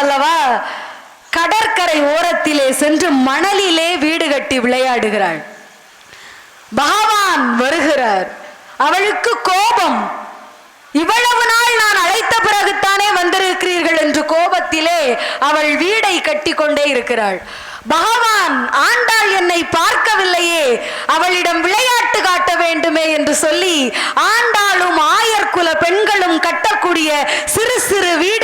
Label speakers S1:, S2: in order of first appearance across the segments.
S1: அல்லவா? கடற்கரை ஓரத்திலே சென்று மணலிலே வீடு கட்டி விளையாடுகிறாள். பகவான் வருகிறார். அவளுக்கு கோபம். இவ்வளவு நாள் நான் அழைத்த பிறகுத்தானே வந்திருக்கிறீர்கள் என்று கோபத்திலே அவள் வீடை கட்டி கொண்டே இருக்கிறாள். பகவான் ஆண்டாள் என்னை பார்க்கவில்லையே. அவளிடம் விளையாட்டு காட்ட வேண்டுமே என்று சொல்லி ஆண்டாளும் ஆயர்குல பெண்களும் கட்டக்கூடிய சிறு சிறு வீடு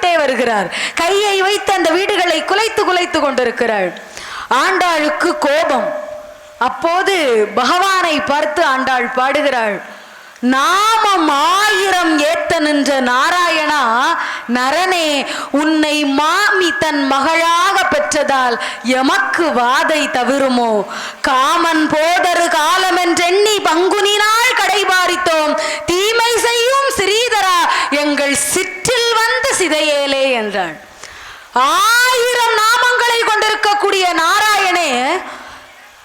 S1: விட்டே வருகிறார். கையை வைத்து அந்த வீடுகளை குலைத்து குலைத்து கொண்டிருக்கிறாள். ஆண்டாளுக்கு கோபம். அப்போது பகவானை பார்த்து ஆண்டாள் பாடுகிறாள். நாமம் ஆயிரம் ஏத்த நின்ற நாராயணா நரனே உன்னை மாமி தன் மகளாக பெற்றதால் எமக்கு வாதை தவிருமோ? காமன் போதரு காலமென்றெண்ணி பங்குனினால் கடைபாரித்தோம். தீமை செய்யும் ஸ்ரீதரா எங்கள் சிற்றில் என்றாள். ஆயிரம் நாமங்களை கொண்டிருக்கக்கூடிய நாராயணே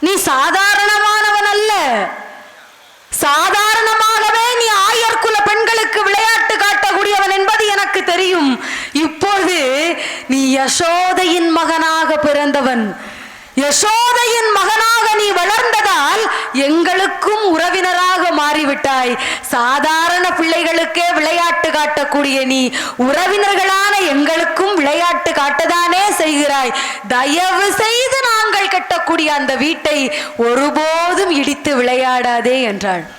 S1: நீ சாதாரணமானவன் அல்ல. சாதாரணமாகவே நீ ஆயர்குல பெண்களுக்கு விளையாட்டு காட்டக்கூடியவன் என்பது எனக்கு தெரியும். இப்போது நீ யசோதையின் மகனாக பிறந்தவன். யசோதையின் மகனாக நீ வளர்ந்ததால் எங்களுக்கும் உறவினராக மாறிவிட்டாய். சாதாரண பிள்ளைகளுக்கே விளையாட்டு காட்டக்கூடிய நீ உறவினர்களான காட்டதானே செய்கிறாய்? தயவு செய்து நாங்கள் கட்டக்கூடிய அந்த வீட்டை ஒருபோதும் இடித்து விளையாடாதே என்றாள்.